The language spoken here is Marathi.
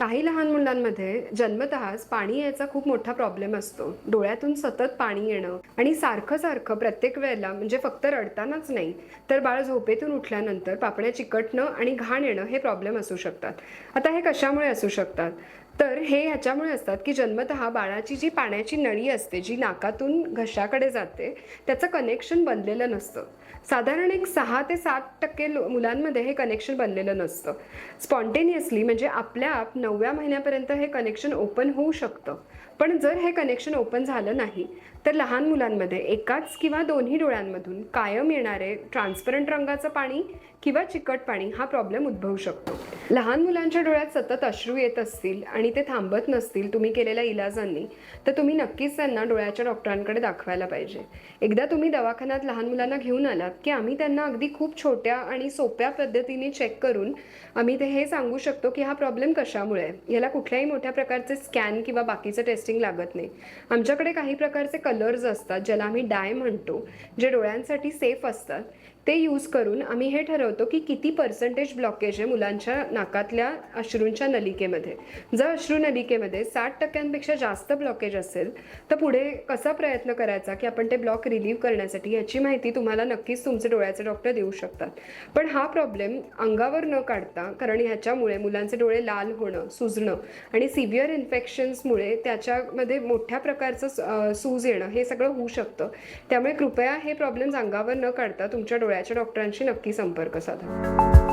काही लहान मुलांमध्ये जन्मतःच पाणी यायचा खूप मोठा प्रॉब्लेम असतो. डोळ्यातून सतत पाणी येणं आणि सारखं सारखं प्रत्येक वेळेला म्हणजे फक्त रडतानाच नाही तर बाळ झोपेतून उठल्यानंतर पापण्या चिकटणं आणि घाण येणं हे प्रॉब्लेम असू शकतात. आता हे कशामुळे असू शकतात? तर हे ह्याच्यामुळे असतात की जन्मत बाळाची जी पाण्याची नळी असते जी नाकातून घशाकडे जाते त्याचं कनेक्शन बनलेलं नसतं. साधारण एक सहा ते सात टक्के मुलांमध्ये हे कनेक्शन बनलेलं नसतं. स्पॉन्टेनियसली म्हणजे आपल्या आप नवव्या महिन्यापर्यंत हे कनेक्शन ओपन होऊ शकतं. पण जर हे कनेक्शन ओपन झालं नाही तर लहान मुलांमध्ये एकाच किंवा दोन्ही डोळ्यांमधून कायम येणारे ट्रान्सपरंट रंगाचं पाणी किंवा चिकट पाणी हा प्रॉब्लेम उद्भवू शकतो. लहान मुलांच्या डोळ्यात सतत अश्रू येत असतील आणि ते थांबत नसतील तुम्ही केलेल्या इलाजांनी तर तुम्ही नक्कीच त्यांना डोळ्याच्या डॉक्टरांकडे दाखवायला पाहिजे. एकदा तुम्ही दवाखान्यात लहान मुलांना घेऊन आलात की आम्ही त्यांना अगदी खूप छोट्या आणि सोप्या पद्धतीने चेक करून आम्ही ते हे सांगू शकतो की हा प्रॉब्लेम कशामुळे आहे? याला कुठल्याही मोठ्या प्रकारचे स्कॅन किंवा बाकीचं टेस्टिंग लागत नाही. आमच्याकडे काही प्रकारचे कलर्स असतात ज्याला आम्ही डाय म्हणतो जे डोळ्यांसाठी सेफ असतात. ते यूज करून आम्ही हे ठरवतो की किती पर्सेंटेज ब्लॉकेज आहे मुलांच्या नाकातल्या अश्रूंच्या नलिकेमध्ये. जर अश्रू नलिकेमध्ये साठ टक्क्यांपेक्षा जास्त ब्लॉकेज असेल तर पुढे कसा प्रयत्न करायचा की आपण ते ब्लॉक रिलीव्ह करण्यासाठी याची माहिती तुम्हाला नक्कीच तुमचे डोळ्याचे डॉक्टर देऊ शकतात. पण हा प्रॉब्लेम अंगावर न काढता कारण ह्याच्यामुळे मुलांचे डोळे लाल होणं सुजणं आणि सिव्हिअर इन्फेक्शन्समुळे त्याच्यामध्ये मोठ्या प्रकारचं सूज येणं हे सगळं होऊ शकतं. त्यामुळे कृपया हे प्रॉब्लेम्स अंगावर न काढता तुमच्या डोळ्याच्या डॉक्टरांशी नक्की संपर्क साधा.